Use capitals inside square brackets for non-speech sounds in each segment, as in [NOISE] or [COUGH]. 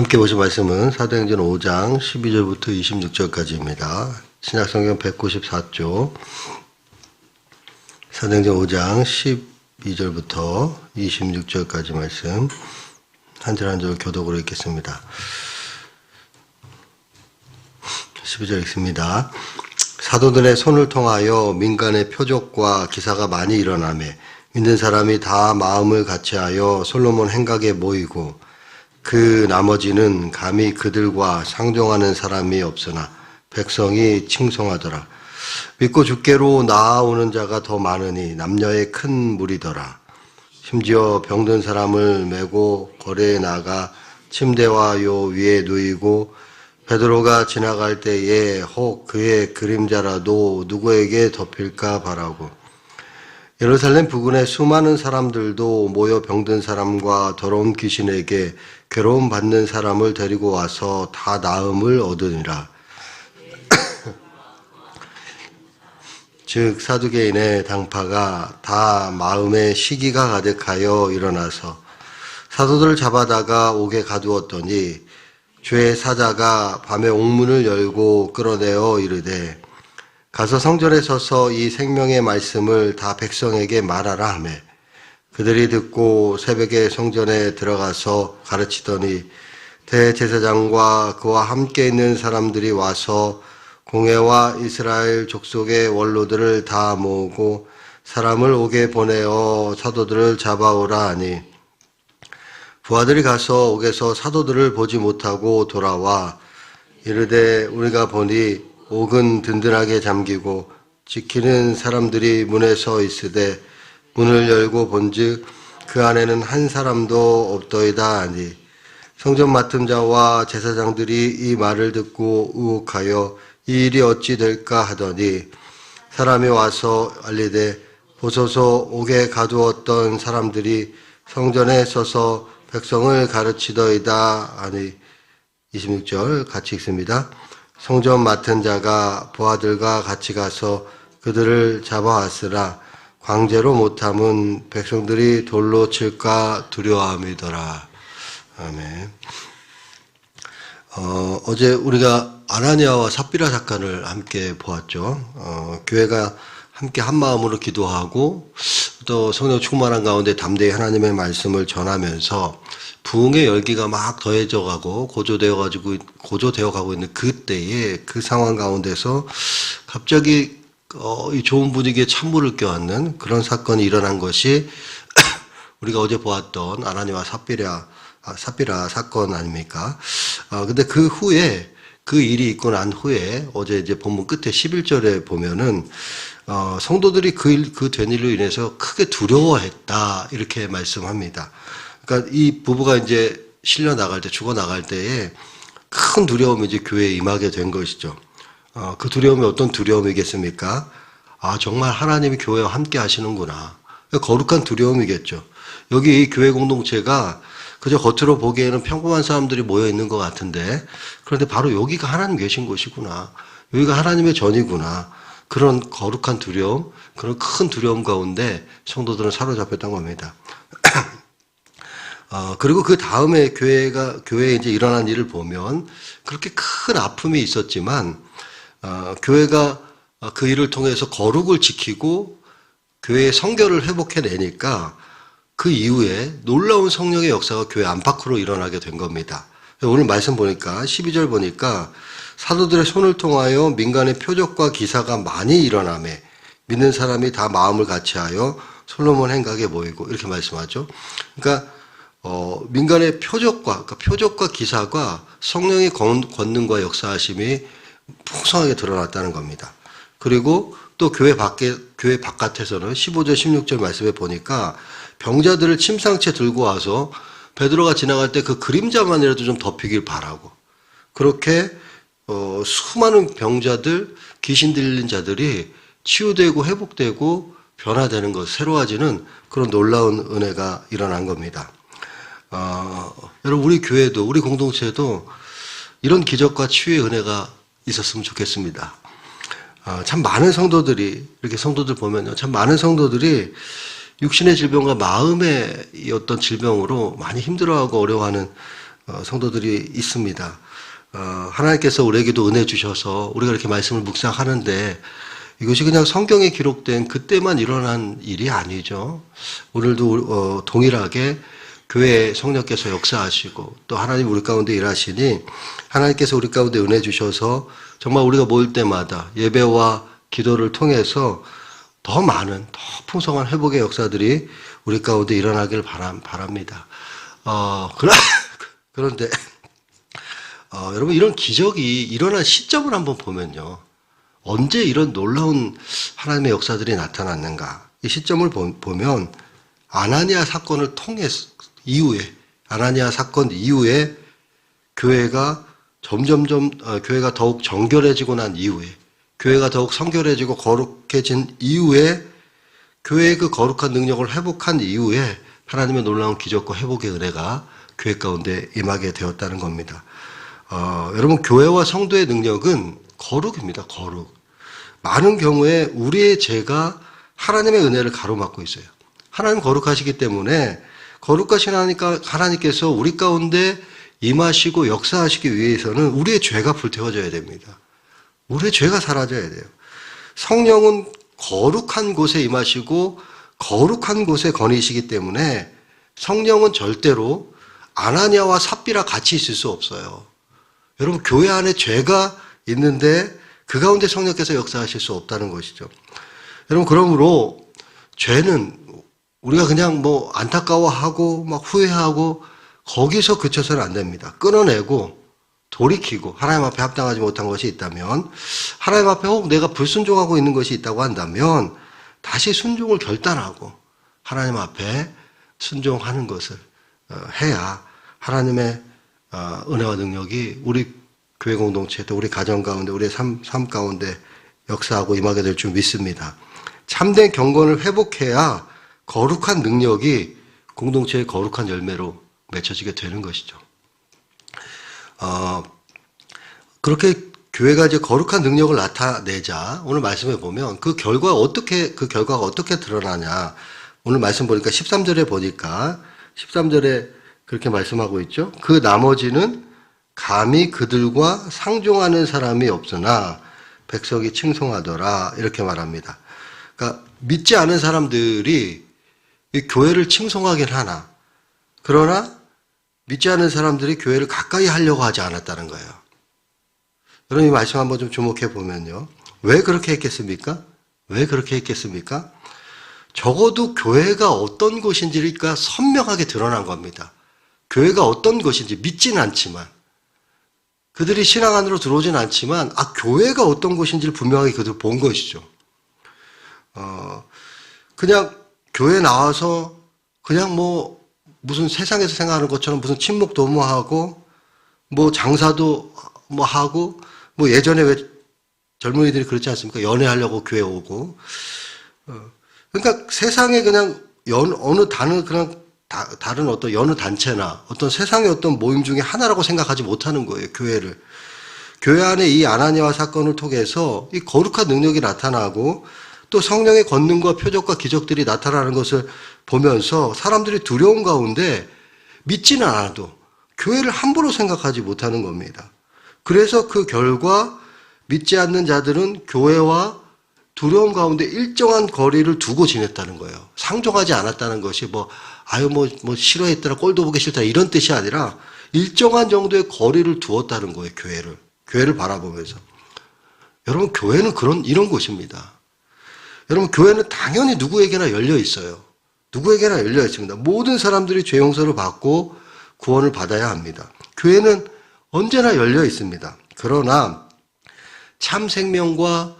함께 보실 말씀은 사도행전 5장 12절부터 26절까지입니다. 신약성경 194쪽 사도행전 5장 12절부터 26절까지 말씀 한 절 한절 교독으로 읽겠습니다. 12절 읽습니다. 사도들의 손을 통하여 민간의 표적과 기사가 많이 일어나매 믿는 사람이 다 마음을 같이하여 솔로몬 행각에 모이고 그 나머지는 감히 그들과 상종하는 사람이 없으나 백성이 칭송하더라. 믿고 주께로 나아오는 자가 더 많으니 남녀의 큰 무리더라. 심지어 병든 사람을 메고 거리에 나가 침대와 요 위에 누이고 베드로가 지나갈 때에 혹 그의 그림자라도 누구에게 덮일까 바라고 예루살렘 부근에 수많은 사람들도 모여 병든 사람과 더러운 귀신에게 괴로움 받는 사람을 데리고 와서 다 나음을 얻으니라. 즉 사두개인의 당파가 다 마음에 시기가 가득하여 일어나서 사도들을 잡아다가 옥에 가두었더니 주의 사자가 밤에 옥문을 열고 끌어내어 이르되 가서 성전에 서서 이 생명의 말씀을 다 백성에게 말하라 하매 그들이 듣고 새벽에 성전에 들어가서 가르치더니 대제사장과 그와 함께 있는 사람들이 와서 공회와 이스라엘 족속의 원로들을 다 모으고 사람을 옥에 보내어 사도들을 잡아오라 하니 부하들이 가서 옥에서 사도들을 보지 못하고 돌아와 이르되 우리가 보니 옥은 든든하게 잠기고 지키는 사람들이 문에 서 있으되 문을 열고 본즉 그 안에는 한 사람도 없더이다 하니 성전 맡은 자와 제사장들이 이 말을 듣고 의혹하여 이 일이 어찌 될까 하더니 사람이 와서 알리되 보소서 옥에 가두었던 사람들이 성전에 서서 백성을 가르치더이다 하니 26절 같이 읽습니다. 성전 맡은 자가 부하들과 같이 가서 그들을 잡아왔으나 광제로 못함은 백성들이 돌로 칠까 두려워함이더라. 아멘. 어, 어제 우리가 아나니아와 삽비라 사건을 함께 보았죠. 어, 교회가 함께 한 마음으로 기도하고 또 성령 충만한 가운데 담대히 하나님의 말씀을 전하면서 부흥의 열기가 막 더해져 가고 고조되어 가지고 고조되어 가고 있는 그때에 그 상황 가운데서 갑자기 어, 이 좋은 분위기에 찬물을 껴안는 그런 사건이 일어난 것이 [COUGHS] 우리가 어제 보았던 아나니와 삽비라 아, 삽비라 사건 아닙니까? 아, 근데 그 후에 그 일이 있고 난 후에 어제 이제 본문 끝에 11절에 보면은 어, 성도들이 그, 일, 그 된 일로 인해서 크게 두려워했다. 이렇게 말씀합니다. 그러니까 이 부부가 이제 실려 나갈 때, 죽어 나갈 때에 큰 두려움이 이제 교회에 임하게 된 것이죠. 어, 그 두려움이 어떤 두려움이겠습니까? 아, 정말 하나님이 교회와 함께 하시는구나. 거룩한 두려움이겠죠. 여기 이 교회 공동체가 그저 겉으로 보기에는 평범한 사람들이 모여 있는 것 같은데, 그런데 바로 여기가 하나님 계신 곳이구나. 여기가 하나님의 전이구나. 그런 거룩한 두려움, 그런 큰 두려움 가운데 성도들은 사로잡혔던 겁니다. [CLEARS THROAT] 어, 그리고 그 다음에 교회가, 교회에 이제 일어난 일을 보면 그렇게 큰 아픔이 있었지만, 어, 교회가 그 일을 통해서 거룩을 지키고 교회의 성결을 회복해내니까 그 이후에 놀라운 성령의 역사가 교회 안팎으로 일어나게 된 겁니다. 오늘 말씀 보니까 12절 보니까 사도들의 손을 통하여 민간의 표적과 기사가 많이 일어나매 믿는 사람이 다 마음을 같이하여 솔로몬 행각에 모이고 이렇게 말씀하죠. 그러니까 어, 민간의 표적과 그러니까 표적과 기사가 성령의 권능과 역사하심이 풍성하게 드러났다는 겁니다. 그리고 또 교회 밖에 교회 바깥에서는 15절 16절 말씀에 보니까 병자들을 침상채 들고 와서 베드로가 지나갈 때 그 그림자만이라도 좀 덮이길 바라고 그렇게 어, 수많은 병자들 귀신 들린 자들이 치유되고 회복되고 변화되는 것 새로워지는 그런 놀라운 은혜가 일어난 겁니다. 어, 여러분 우리 교회도 우리 공동체도 이런 기적과 치유의 은혜가 있었으면 좋겠습니다. 어, 참 많은 성도들이 이렇게 성도들 보면요, 참 많은 성도들이 육신의 질병과 마음의 어떤 질병으로 많이 힘들어하고 어려워하는 어, 성도들이 있습니다. 어, 하나님께서 우리에게도 은혜 주셔서 우리가 이렇게 말씀을 묵상하는데 이것이 그냥 성경에 기록된 그때만 일어난 일이 아니죠. 오늘도 어, 동일하게 교회 성령께서 역사하시고 또 하나님 우리 가운데 일하시니 하나님께서 우리 가운데 은혜 주셔서 정말 우리가 모일 때마다 예배와 기도를 통해서 더 많은 더 풍성한 회복의 역사들이 우리 가운데 일어나길 바람, 바랍니다. 어, 그러, [LAUGHS] 그런데 어, 여러분 이런 기적이 일어난 시점을 한번 보면요. 언제 이런 놀라운 하나님의 역사들이 나타났는가? 이 시점을 보- 보면 아나니아 사건을 통해서 이후에 아나니아 사건 이후에 교회가 점점점 어, 교회가 더욱 정결해지고 난 이후에 교회가 더욱 성결해지고 거룩해진 이후에 교회의 그 거룩한 능력을 회복한 이후에 하나님의 놀라운 기적과 회복의 은혜가 교회 가운데 임하게 되었다는 겁니다. 어, 여러분 교회와 성도의 능력은 거룩입니다. 거룩. 많은 경우에 우리의 죄가 하나님의 은혜를 가로막고 있어요. 하나님 거룩하시기 때문에 거룩하신 하나님께서 우리 가운데 임하시고 역사하시기 위해서는 우리의 죄가 불태워져야 됩니다. 우리의 죄가 사라져야 돼요. 성령은 거룩한 곳에 임하시고 거룩한 곳에 거니시기 때문에 성령은 절대로 아나니아와 삽비라 같이 있을 수 없어요. 여러분 교회 안에 죄가 있는데 그 가운데 성령께서 역사하실 수 없다는 것이죠. 여러분 그러므로 죄는 우리가 그냥 뭐 안타까워하고 막 후회하고 거기서 그쳐서는 안 됩니다. 끊어내고 돌이키고 하나님 앞에 합당하지 못한 것이 있다면 하나님 앞에 혹 내가 불순종하고 있는 것이 있다고 한다면 다시 순종을 결단하고 하나님 앞에 순종하는 것을 어, 해야 하나님의 어, 은혜와 능력이 우리 교회 공동체 또 우리 가정 가운데 우리의 삶, 삶 가운데 역사하고 임하게 될 줄 믿습니다. 참된 경건을 회복해야 거룩한 능력이 공동체의 거룩한 열매로 맺혀지게 되는 것이죠. 어, 그렇게 교회가 이제 거룩한 능력을 나타내자 오늘 말씀에 보면 그 결과 어떻게 그 결과가 어떻게 드러나냐 오늘 말씀 보니까 13절에 보니까 13절에 그렇게 말씀하고 있죠. 그 나머지는 감히 그들과 상종하는 사람이 없으나 백성이 칭송하더라 이렇게 말합니다. 그러니까 믿지 않은 사람들이 이 교회를 칭송하긴 하나 그러나 믿지 않는 사람들이 교회를 가까이 하려고 하지 않았다는 거예요. 여러분 이 말씀 한번 좀 주목해 보면요. 왜 그렇게 했겠습니까? 왜 그렇게 했겠습니까? 적어도 교회가 어떤 곳인지가 선명하게 드러난 겁니다. 교회가 어떤 것인지 믿지는 않지만 그들이 신앙 안으로 들어오진 않지만 아 교회가 어떤 곳인지를 분명하게 그들 본 것이죠. 어 그냥 교회 나와서 그냥 뭐 무슨 세상에서 생각하는 것처럼 무슨 친목 도모하고 뭐 장사도 뭐 하고 뭐 예전에 왜 젊은이들이 그렇지 않습니까? 연애하려고 교회 오고 어, 그러니까 세상에 그냥 연, 어느 다른 그냥 다, 다른 어떤 여느 단체나 어떤 세상의 어떤 모임 중에 하나라고 생각하지 못하는 거예요 교회를 교회 안에 이 아나니아 사건을 통해서 이 거룩한 능력이 나타나고 또 성령의 권능과 표적과 기적들이 나타나는 것을 보면서 사람들이 두려움 가운데 믿지는 않아도 교회를 함부로 생각하지 못하는 겁니다. 그래서 그 결과 믿지 않는 자들은 교회와 두려움 가운데 일정한 거리를 두고 지냈다는 거예요. 상종하지 않았다는 것이 뭐, 아유, 뭐, 뭐, 싫어했더라, 꼴도 보기 싫다, 이런 뜻이 아니라 일정한 정도의 거리를 두었다는 거예요, 교회를. 교회를 바라보면서. 여러분, 교회는 그런, 이런 곳입니다. 여러분, 교회는 당연히 누구에게나 열려 있어요. 누구에게나 열려 있습니다. 모든 사람들이 죄 용서를 받고 구원을 받아야 합니다. 교회는 언제나 열려 있습니다. 그러나 참 생명과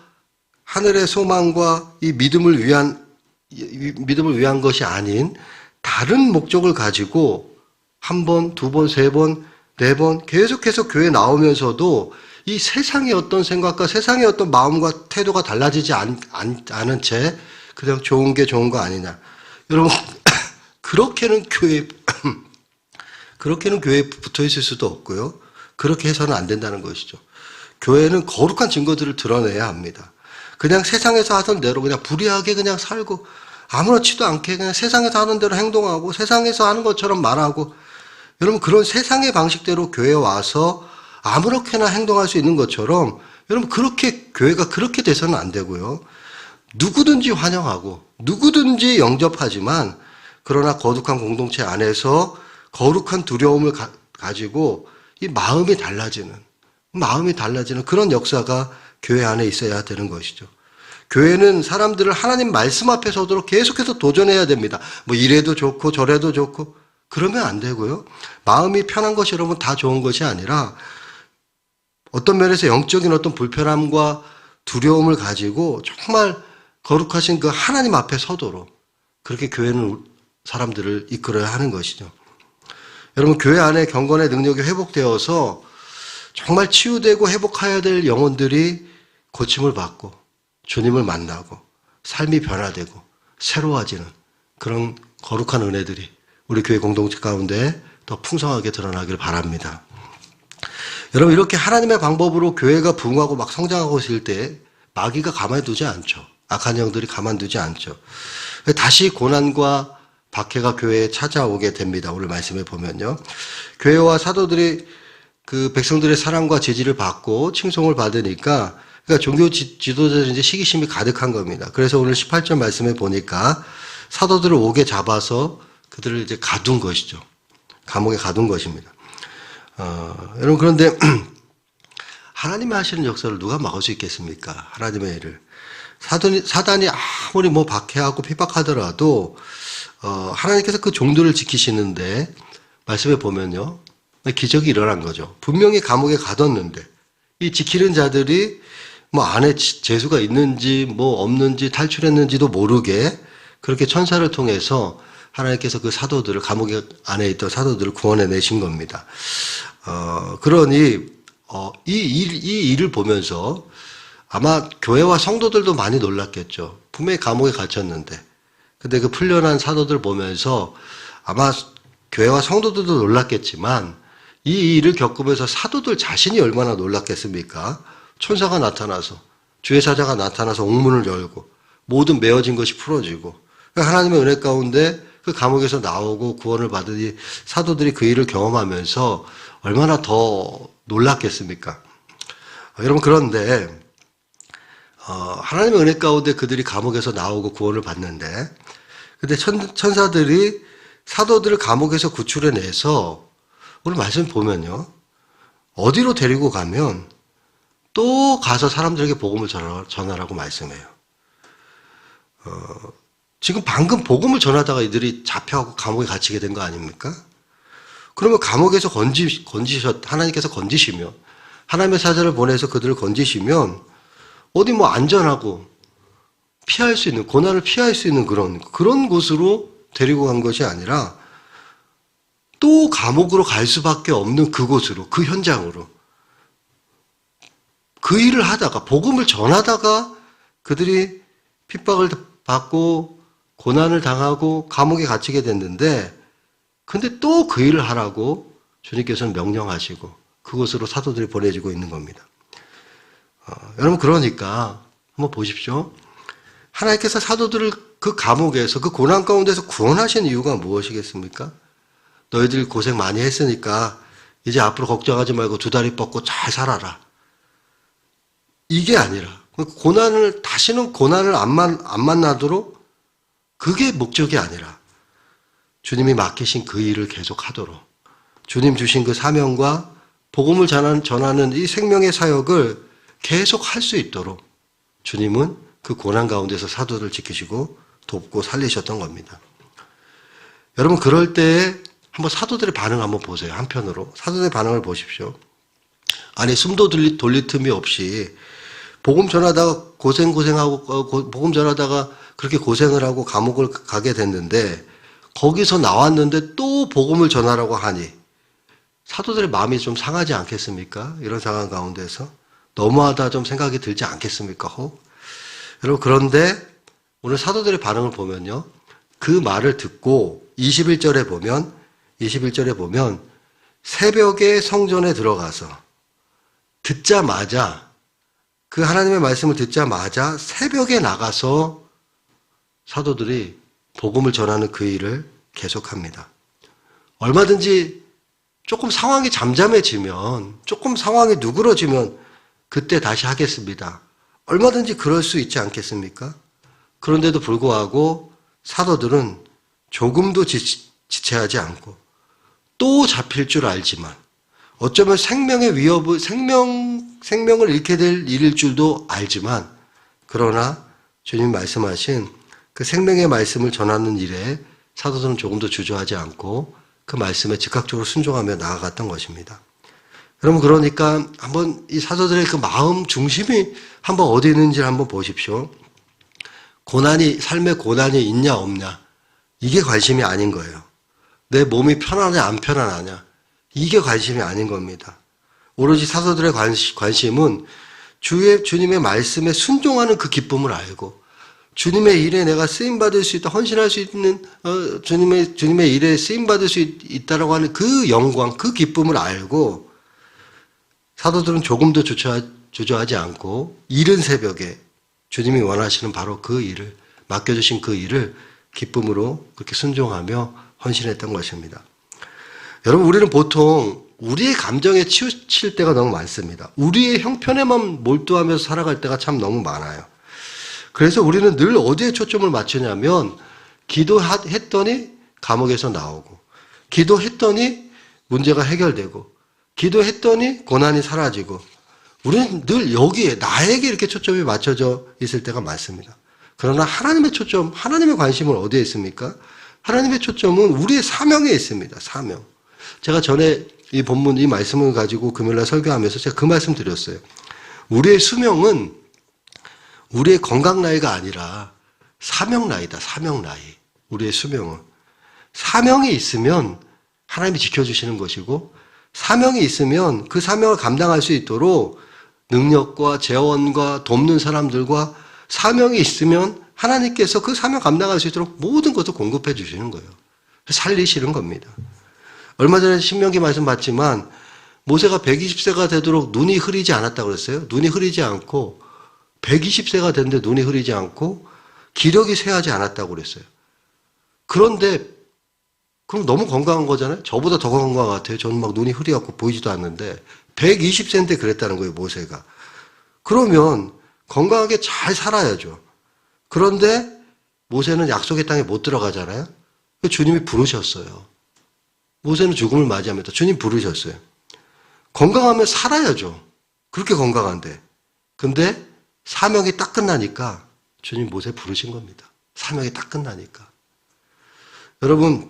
하늘의 소망과 이 믿음을 위한 이 믿음을 위한 것이 아닌 다른 목적을 가지고 한 번, 두 번, 세 번, 네 번 계속해서 교회 나오면서도 이 세상의 어떤 생각과 세상의 어떤 마음과 태도가 달라지지 않, 않, 않은 채 그냥 좋은 게 좋은 거 아니냐. 여러분 [COUGHS] 그렇게는 교회 [COUGHS] 그렇게는 교회에 붙어 있을 수도 없고요. 그렇게 해서는 안 된다는 것이죠. 교회는 거룩한 증거들을 드러내야 합니다. 그냥 세상에서 하던 대로 그냥 불의하게 그냥 살고 아무렇지도 않게 그냥 세상에서 하는 대로 행동하고 세상에서 하는 것처럼 말하고 여러분 그런 세상의 방식대로 교회에 와서 아무렇게나 행동할 수 있는 것처럼 여러분 그렇게 교회가 그렇게 돼서는 안 되고요. 누구든지 환영하고 누구든지 영접하지만 그러나 거룩한 공동체 안에서 거룩한 두려움을 가, 가지고 이 마음이 달라지는 마음이 달라지는 그런 역사가 교회 안에 있어야 되는 것이죠. 교회는 사람들을 하나님 말씀 앞에 서도록 계속해서 도전해야 됩니다. 뭐 이래도 좋고 저래도 좋고 그러면 안 되고요. 마음이 편한 것이 여러분 다 좋은 것이 아니라 어떤 면에서 영적인 어떤 불편함과 두려움을 가지고 정말 거룩하신 그 하나님 앞에 서도록 그렇게 교회는 사람들을 이끌어야 하는 것이죠. 여러분 교회 안에 경건의 능력이 회복되어서 정말 치유되고 회복해야 될 영혼들이 고침을 받고 주님을 만나고 삶이 변화되고 새로워지는 그런 거룩한 은혜들이 우리 교회 공동체 가운데 더 풍성하게 드러나길 바랍니다. 여러분 이렇게 하나님의 방법으로 교회가 부흥하고 막 성장하고 있을 때 마귀가 가만히 두지 않죠. 악한 영들이 가만 두지 않죠. 다시 고난과 박해가 교회에 찾아오게 됩니다. 오늘 말씀에 보면요. 교회와 사도들이 그 백성들의 사랑과 지지를 받고 칭송을 받으니까 그러니까 종교 지, 지도자들 이제 시기심이 가득한 겁니다. 그래서 오늘 18절 말씀에 보니까 사도들을 옥에 잡아서 그들을 이제 가둔 것이죠. 감옥에 가둔 것입니다. 어, 여러분 그런데 [CLEARS THROAT] 하나님이 하시는 역사를 누가 막을 수 있겠습니까? 하나님의 일을. 사단이, 사단이 아무리 뭐 박해하고 핍박하더라도 어, 하나님께서 그 종들을 지키시는데 말씀에 보면요. 기적이 일어난 거죠. 분명히 감옥에 가뒀는데 이 지키는 자들이 뭐 안에 재수가 있는지 뭐 없는지 탈출했는지도 모르게 그렇게 천사를 통해서 하나님께서 그 사도들을 감옥 안에 있던 사도들을 구원해 내신 겁니다. 어, 그러니 어, 이, 일, 이 일을 보면서 아마 교회와 성도들도 많이 놀랐겠죠. 분명히 감옥에 갇혔는데. 근데 그 풀려난 사도들 보면서 아마 교회와 성도들도 놀랐겠지만 이 일을 겪으면서 사도들 자신이 얼마나 놀랐겠습니까? 천사가 나타나서 주의 사자가 나타나서 옥문을 열고 모든 메어진 것이 풀어지고 그러니까 하나님의 은혜 가운데 그 감옥에서 나오고 구원을 받으니 사도들이 그 일을 경험하면서 얼마나 더 놀랐겠습니까? 여러분 그런데 어, 하나님의 은혜 가운데 그들이 감옥에서 나오고 구원을 받는데 근데 천, 천사들이 사도들을 감옥에서 구출해내서 오늘 말씀 보면요 어디로 데리고 가면 또 가서 사람들에게 복음을 전하라고 말씀해요. 어, 지금 방금 복음을 전하다가 이들이 잡혀가고 감옥에 갇히게 된 거 아닙니까? 그러면 감옥에서 건지, 건지셨, 하나님께서 건지시면, 하나님의 사자를 보내서 그들을 건지시면, 어디 뭐 안전하고, 피할 수 있는, 고난을 피할 수 있는 그런, 그런 곳으로 데리고 간 것이 아니라, 또 감옥으로 갈 수밖에 없는 그곳으로, 그 현장으로, 그 일을 하다가, 복음을 전하다가, 그들이 핍박을 받고, 고난을 당하고, 감옥에 갇히게 됐는데, 근데 또 그 일을 하라고 주님께서는 명령하시고 그곳으로 사도들이 보내지고 있는 겁니다. 어, 여러분 그러니까 한번 보십시오. 하나님께서 사도들을 그 감옥에서 그 고난 가운데서 구원하신 이유가 무엇이겠습니까? 너희들 고생 많이 했으니까 이제 앞으로 걱정하지 말고 두 다리 뻗고 잘 살아라. 이게 아니라 고난을 다시는 고난을 안, 만, 안 만나도록 그게 목적이 아니라 주님이 맡기신 그 일을 계속 하도록 주님 주신 그 사명과 복음을 전하는 이 생명의 사역을 계속 할 수 있도록 주님은 그 고난 가운데서 사도를 지키시고 돕고 살리셨던 겁니다. 여러분 그럴 때 한번 사도들의 반응 한번 보세요. 한편으로 사도들의 반응을 보십시오. 아니 숨도 돌리, 돌릴 틈이 없이 복음 전하다가 고생 고생하고 어, 복음 전하다가 그렇게 고생을 하고 감옥을 가게 됐는데 거기서 나왔는데 또 복음을 전하라고 하니 사도들의 마음이 좀 상하지 않겠습니까? 이런 상황 가운데서 너무하다 좀 생각이 들지 않겠습니까? 혹? 여러분 그런데 오늘 사도들의 반응을 보면요. 그 말을 듣고 21절에 보면 21절에 보면 새벽에 성전에 들어가서 듣자마자 그 하나님의 말씀을 듣자마자 새벽에 나가서 사도들이 복음을 전하는 그 일을 계속합니다. 얼마든지 조금 상황이 잠잠해지면, 조금 상황이 누그러지면 그때 다시 하겠습니다. 얼마든지 그럴 수 있지 않겠습니까? 그런데도 불구하고 사도들은 조금도 지, 지체하지 않고 또 잡힐 줄 알지만 어쩌면 생명의 위협을 생명 생명을 잃게 될 일일 줄도 알지만 그러나 주님 말씀하신 그 생명의 말씀을 전하는 일에 사도들은 조금도 주저하지 않고 그 말씀에 즉각적으로 순종하며 나아갔던 것입니다. 여러분 그러니까 한번 이 사도들의 그 마음 중심이 한번 어디 있는지 한번 보십시오. 고난이 삶에 고난이 있냐 없냐 이게 관심이 아닌 거예요. 내 몸이 편하냐 안 편안하냐 이게 관심이 아닌 겁니다. 오로지 사도들의 관심은 주의 주님의 말씀에 순종하는 그 기쁨을 알고 주님의 일에 내가 쓰임 받을 수 있다 헌신할 수 있는 어, 주님의 주님의 일에 쓰임 받을 수 있, 있다라고 하는 그 영광 그 기쁨을 알고 사도들은 조금도 주저, 주저하지 않고 이른 새벽에 주님이 원하시는 바로 그 일을 맡겨주신 그 일을 기쁨으로 그렇게 순종하며 헌신했던 것입니다. 여러분 우리는 보통 우리의 감정에 치우칠 때가 너무 많습니다. 우리의 형편에만 몰두하면서 살아갈 때가 참 너무 많아요. 그래서 우리는 늘 어디에 초점을 맞추냐면 기도했더니 감옥에서 나오고 기도했더니 문제가 해결되고 기도했더니 고난이 사라지고 우리는 늘 여기에 나에게 이렇게 초점이 맞춰져 있을 때가 많습니다. 그러나 하나님의 초점, 하나님의 관심은 어디에 있습니까? 하나님의 초점은 우리의 사명에 있습니다. 사명. 제가 전에 이 본문, 이 말씀을 가지고 금요일날 설교하면서 제가 그 말씀 드렸어요. 우리의 수명은 우리의 건강 나이가 아니라 사명 나이다. 사명 나이. 우리의 수명은. 사명이 있으면 하나님이 지켜주시는 것이고 사명이 있으면 그 사명을 감당할 수 있도록 능력과 재원과 돕는 사람들과 사명이 있으면 하나님께서 그 사명 감당할 수 있도록 모든 것을 공급해 주시는 거예요. 살리시는 겁니다. 얼마 전에 신명기 말씀 봤지만 모세가 120세가 되도록 눈이 흐리지 않았다고 그랬어요. 눈이 흐리지 않고 120세가 됐는데 눈이 흐리지 않고 기력이 쇠하지 않았다고 그랬어요. 그런데 그럼 너무 건강한 거잖아요. 저보다 더 건강한 것 같아요. 저는 막 눈이 흐려갖고 보이지도 않는데 120세인데 그랬다는 거예요. 모세가. 그러면 건강하게 잘 살아야죠. 그런데 모세는 약속의 땅에 못 들어가잖아요. 주님이 부르셨어요. 모세는 죽음을 맞이합니다. 주님 부르셨어요. 건강하면 살아야죠. 그렇게 건강한데. 근데 사명이 딱 끝나니까 주님 모세 부르신 겁니다. 사명이 딱 끝나니까. 여러분,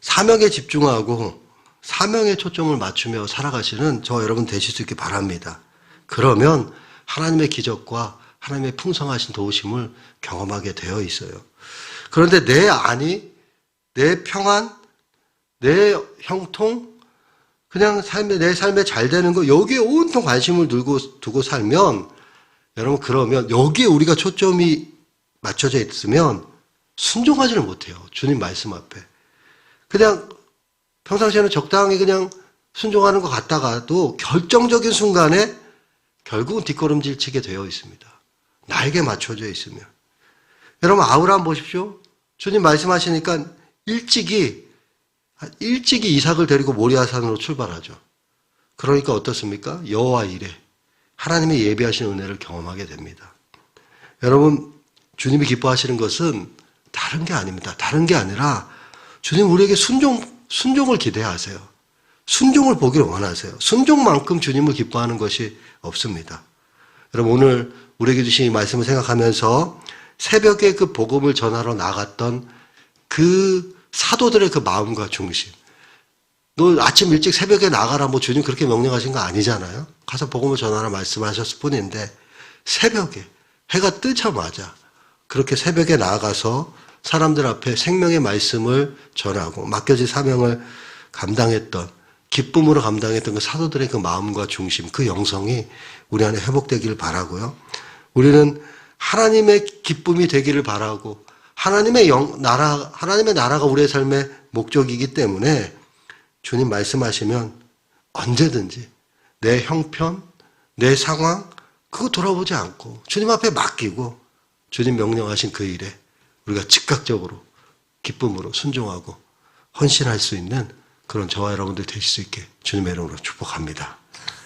사명에 집중하고 사명에 초점을 맞추며 살아가시는 저 여러분 되실 수 있길 바랍니다. 그러면 하나님의 기적과 하나님의 풍성하신 도우심을 경험하게 되어 있어요. 그런데 내 안이, 내 평안, 내 형통, 그냥 삶에, 내 삶에 잘 되는 거, 여기에 온통 관심을 두고, 두고 살면, 여러분, 그러면 여기에 우리가 초점이 맞춰져 있으면 순종하지를 못해요. 주님 말씀 앞에. 그냥 평상시에는 적당히 그냥 순종하는 것 같다가도 결정적인 순간에 결국은 뒷걸음질 치게 되어 있습니다. 나에게 맞춰져 있으면. 여러분, 아브라함 보십시오. 주님 말씀하시니까 일찍이, 일찍이 이삭을 데리고 모리아산으로 출발하죠. 그러니까 어떻습니까? 여호와 이래. 하나님의 예비하신 은혜를 경험하게 됩니다. 여러분, 주님이 기뻐하시는 것은 다른 게 아닙니다. 다른 게 아니라 주님 우리에게 순종, 순종을 기대하세요. 순종을 보기를 원하세요. 순종만큼 주님을 기뻐하는 것이 없습니다. 여러분 오늘 우리에게 주신 이 말씀을 생각하면서 새벽에 그 복음을 전하러 나갔던 그 사도들의 그 마음과 중심. 너 아침 일찍 새벽에 나가라 뭐 주님 그렇게 명령하신 거 아니잖아요. 가서 복음을 전하라 말씀하셨을 뿐인데 새벽에 해가 뜨자마자 그렇게 새벽에 나가서 사람들 앞에 생명의 말씀을 전하고 맡겨진 사명을 감당했던 기쁨으로 감당했던 그 사도들의 그 마음과 중심, 그 영성이 우리 안에 회복되기를 바라고요. 우리는 하나님의 기쁨이 되기를 바라고 하나님의 영, 나라, 하나님의 나라가 우리의 삶의 목적이기 때문에 주님 말씀하시면 언제든지 내 형편, 내 상황, 그거 돌아보지 않고 주님 앞에 맡기고 주님 명령하신 그 일에 우리가 즉각적으로 기쁨으로 순종하고 헌신할 수 있는 그런 저와 여러분들 되실 수 있게 주님의 이름으로 축복합니다.